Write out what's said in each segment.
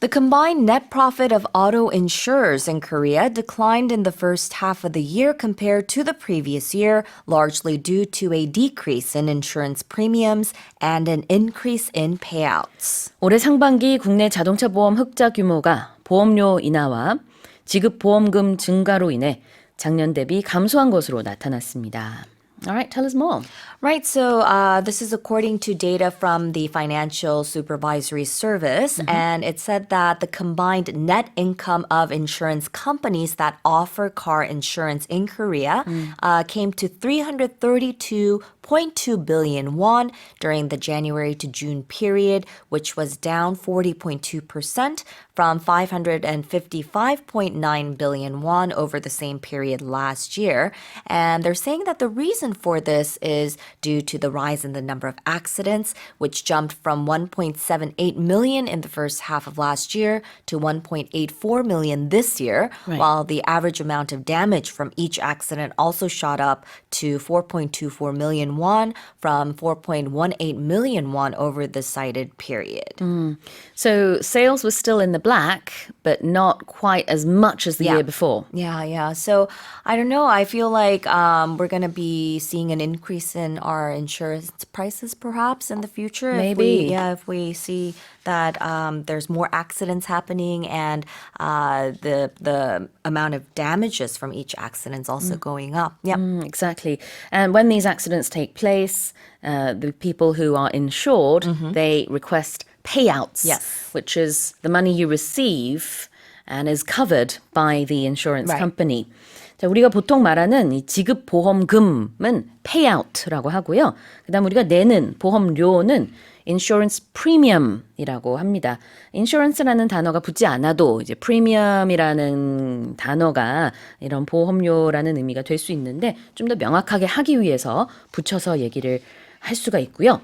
The combined net profit of auto insurers in Korea declined in the first half of the year compared to the previous year, largely due to a decrease in insurance premiums and an increase in payouts. 올해 상반기 국내 자동차 보험 흑자 규모가 보험료 인하와 지급 보험금 증가로 인해 작년 대비 감소한 것으로 나타났습니다. Alright, tell us more. Right, so uh, this is according to data from the Financial Supervisory Service, and it said that the combined net income of insurance companies that offer car insurance in Korea uh, came to 332.2 billion won during the January to June period, which was down 40.2% from 555.9 billion won over the same period last year. And they're saying that the reason for this is due to the rise in the number of accidents, which jumped from 1.78 million in the first half of last year to 1.84 million this year, Right. while the average amount of damage from each accident also shot up to 4.24 million won from 4.18 million won over the cited period. So sales were still in the black, but not quite as much as the Yeah. year before. Yeah, yeah. So I don't know. I feel like um, we're gonna be seeing an increase in our insurance prices, perhaps in the future. If Maybe. we, yeah, if we see that um, there's more accidents happening and uh, the the amount of damages from each accident is also going up. Yep. Mm, exactly. And when these accidents take place, uh, the people who are insured, they request payouts, Yes. which is the money you receive and is covered by the insurance Right. company. 자, 우리가 보통 말하는 이 지급 보험금은 payout라고 하고요. 그다음 우리가 내는 보험료는 insurance premium이라고 합니다. insurance라는 단어가 붙지 않아도 이제 premium이라는 단어가 이런 보험료라는 의미가 될 수 있는데 좀 더 명확하게 하기 위해서 붙여서 얘기를 할 수가 있고요.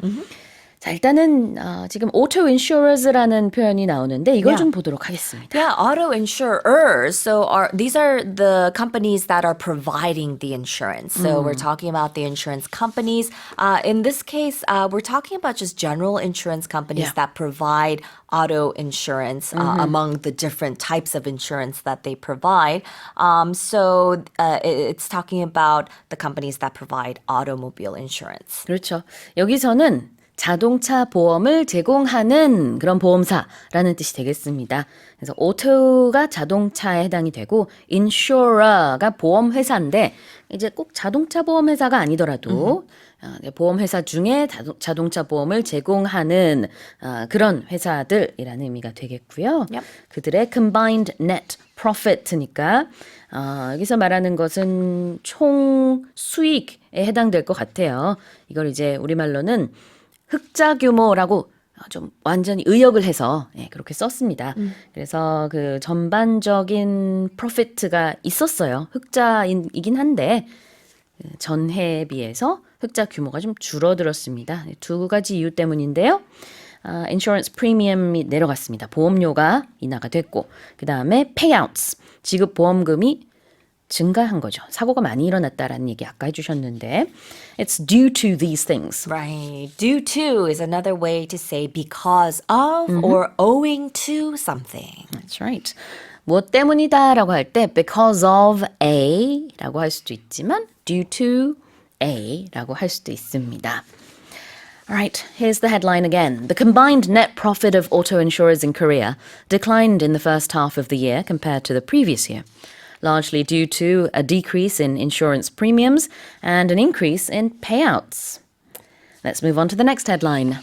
자, 일단은 어, 지금 auto insurers라는 표현이 나오는데 이걸 Yeah. 좀 보도록 하겠습니다. Yeah, auto insurers. So are these are the companies that are providing the insurance. So we're talking about the insurance companies. Uh, in this case, uh, we're talking about just general insurance companies Yeah. that provide auto insurance uh, among the different types of insurance that they provide. Um, so uh, it- it's talking about the companies that provide automobile insurance. 그렇죠. 여기서는 자동차 보험을 제공하는 그런 보험사라는 뜻이 되겠습니다. 그래서 오토가 자동차에 해당이 되고 인슈러가 보험 회사인데 이제 꼭 자동차 보험 회사가 아니더라도 어, 네, 보험 회사 중에 자동- 자동차 보험을 제공하는 어, 그런 회사들이라는 의미가 되겠고요. Yep. 그들의 combined net profit니까 어, 여기서 말하는 것은 총 수익에 해당될 것 같아요. 이걸 이제 우리말로는 흑자 규모라고 좀 완전히 의역을 해서 예, 그렇게 썼습니다. 그래서 그 전반적인 프로피트가 있었어요. 흑자이긴 한데 그 전해에 비해서 흑자 규모가 좀 줄어들었습니다. 두 가지 이유 때문인데요. 아, 인슈런스 프리미엄이 내려갔습니다. 보험료가 인하가 됐고 그 다음에 payouts 지급 보험금이 증가한 거죠. 사고가 많이 일어났다라는 얘기 아까 해주셨는데 it's due to these things. Right. Due to is another way to say because of or owing to something. That's right. 무엇 때문이다라고 할 때 because of A라고 할 수도 있지만 due to A라고 할 수도 있습니다. All right, here's the headline again. The combined net profit of auto insurers in Korea declined in the first half of the year compared to the previous year, largely due to a decrease in insurance premiums and an increase in payouts. Let's move on to the next headline.